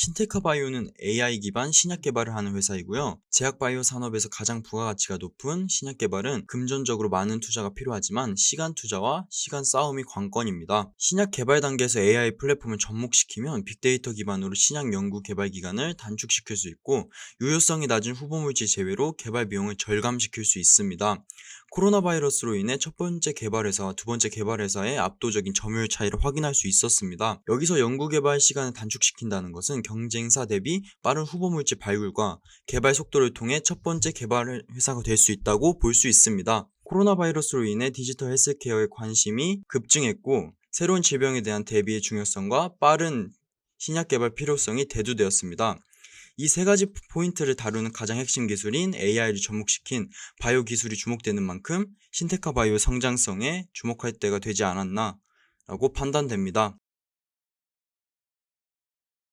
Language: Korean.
신테카 바이오는 AI 기반 신약 개발을 하는 회사이고요. 제약 바이오 산업에서 가장 부가가치가 높은 신약 개발은 금전적으로 많은 투자가 필요하지만 시간 투자와 시간 싸움이 관건입니다. 신약 개발 단계에서 AI 플랫폼을 접목시키면 빅데이터 기반으로 신약 연구 개발 기간을 단축시킬 수 있고 유효성이 낮은 후보물질 제외로 개발 비용을 절감시킬 수 있습니다. 코로나 바이러스로 인해 첫 번째 개발회사와 두 번째 개발회사의 압도적인 점유율 차이를 확인할 수 있었습니다. 여기서 연구 개발 시간을 단축시킨다는 것은 경쟁사 대비 빠른 후보 물질 발굴과 개발 속도를 통해 첫 번째 개발 회사가 될 수 있다고 볼 수 있습니다. 코로나 바이러스로 인해 디지털 헬스케어에 관심이 급증했고 새로운 질병에 대한 대비의 중요성과 빠른 신약 개발 필요성이 대두되었습니다. 이 세 가지 포인트를 다루는 가장 핵심 기술인 AI를 접목시킨 바이오 기술이 주목되는 만큼 신테카 바이오의 성장성에 주목할 때가 되지 않았나 라고 판단됩니다.